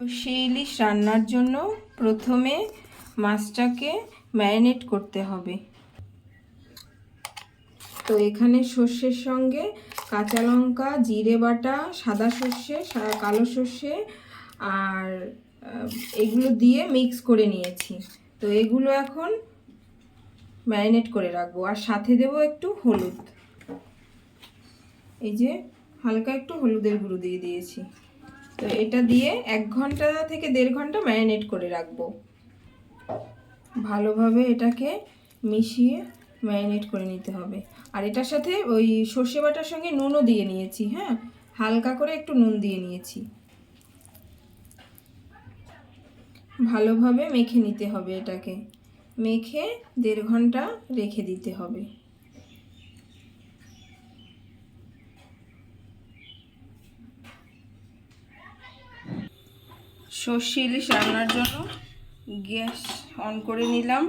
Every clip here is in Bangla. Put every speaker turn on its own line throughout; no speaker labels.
সর্ষে ইলিশ রান্নার জন্য প্রথমে মাছটাকে ম্যারিনেট করতে হবে। তো এখানে সর্ষের সঙ্গে কাঁচা লঙ্কা, জিরে বাটা, সাদা সর্ষে কালো সর্ষে আর এগুলো দিয়ে মিক্স করে নিয়েছি। তো এগুলো এখন ম্যারিনেট করে রাখব। আর সাথে দেবো একটু হলুদ। এই যে হালকা একটু হলুদের গুঁড়ো দিয়ে দিয়েছি। তো এটা দিয়ে এক ঘণ্টা থেকে দেড় ঘণ্টা ম্যারিনেট করে রাখব। ভালোভাবে এটাকে মিশিয়ে ম্যারিনেট করে নিতে হবে। আর এটার সাথে ওই সর্ষে বাটার সঙ্গে নুনও দিয়ে নিয়েছি হ্যাঁ? হালকা করে একটু নুন দিয়ে নিয়েছি। ভালোভাবে মেখে নিতে হবে এটাকে। মেখে দেড় ঘণ্টা রেখে দিতে হবে। সর্ষে ইলিশ রান্নার জন্য গ্যাস অন করে নিলাম।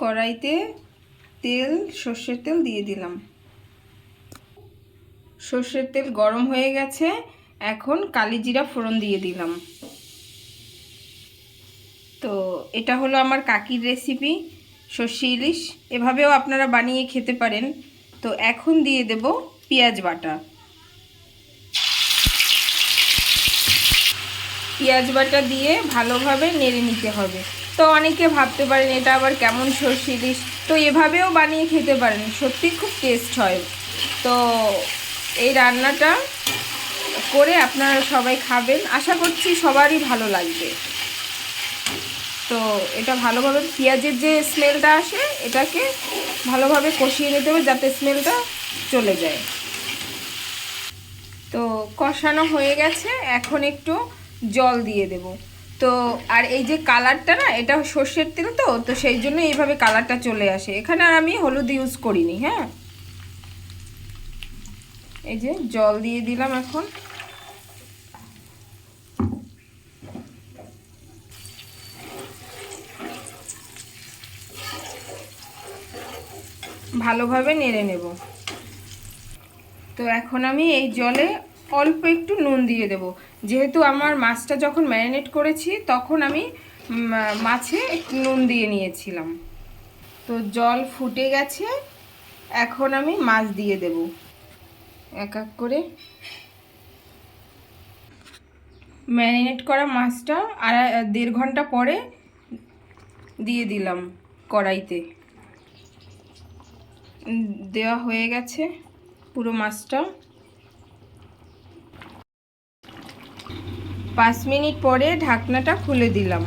কড়াইতে তেল, সর্ষের তেল দিয়ে দিলাম। সর্ষের তেল গরম হয়ে গেছে, এখন কালি জিরা ফোড়ন দিয়ে দিলাম। তো এটা হলো আমার কাকির রেসিপি, সর্ষে ইলিশ। এভাবেও আপনারা বানিয়ে খেতে পারেন। তো এখন দিয়ে দেব পেঁয়াজ বাটা। পেঁয়াজ বাটা দিয়ে ভালোভাবে নেড়ে নিতে হবে। তো অনেকে ভাবতে পারেন, এটা আবার কেমন সর্ষে ইলিশ তো এভাবেও বানিয়ে খেতে পারেন, সত্যি খুব টেস্ট হয়। তো এই রান্নাটা করে আপনারা সবাই খাবেন। আশা করছি সবারই ভালো লাগবে। তো এটা ভালোভাবে পেঁয়াজের যে স্মেলটা আসে, এটাকে ভালোভাবে কষিয়ে নিতে হবে যাতে স্মেলটা চলে যায়। তো কষানো হয়ে গেছে। এখন একটু জল দিয়ে দেব। তো আর এই যে কালারটা না, এটা সর্ষের তেল তো তো সেই জন্য এইভাবে কালারটা চলে আসে। এখানে আর আমি হলুদ ইউজ করিনি হ্যাঁ? এই যে জল দিয়ে দিলাম এখন। ভালোভাবে নেড়ে নেব। তো এখন আমি এই জলে অল্প একটু নুন দিয়ে দেব। যেহেতু আমার মাছটা যখন ম্যারিনেট করেছি, তখন আমি মাছে নুন দিয়ে নিয়েছিলাম। তো জল ফুটে গেছে, এখন আমি মাছ দিয়ে দেব। এক এক করে। ম্যারিনেট করা মাছটা আর দেড় ঘণ্টা পরে দিয়ে দিলাম কড়াইতে। দেওয়া হয়ে গেছে পুরো মাছটা। পাঁচ মিনিট পরে ঢাকনাটা খুলে দিলাম।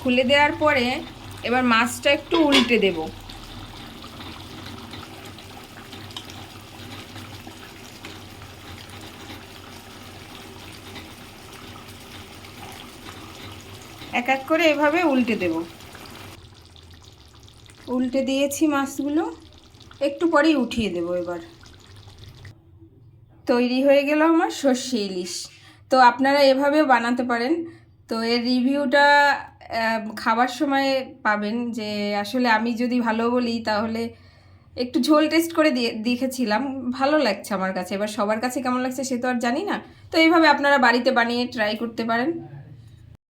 খুলে দেওয়ার পরে এবার মাছটা একটু উল্টে দেব। এক এক করে এভাবে উল্টে দেব। উল্টে দিয়েছি মাছগুলো, একটু পরেই উঠিয়ে দেব এবার। তৈরি হয়ে গেল আমার সর্ষে ইলিশ। তো আপনারা এভাবেও বানাতে পারেন। তো এর রিভিউটা খাবার সময় পাবেন যে আসলে আমি যদি ভালো বলি তাহলে একটু ঝোল টেস্ট করে দিয়ে, দেখেছিলাম। ভালো লাগছে আমার কাছে। এবার সবার কাছে কেমন লাগছে সে তো আর জানি না। তো এইভাবে আপনারা বাড়িতে বানিয়ে ট্রাই করতে পারেন।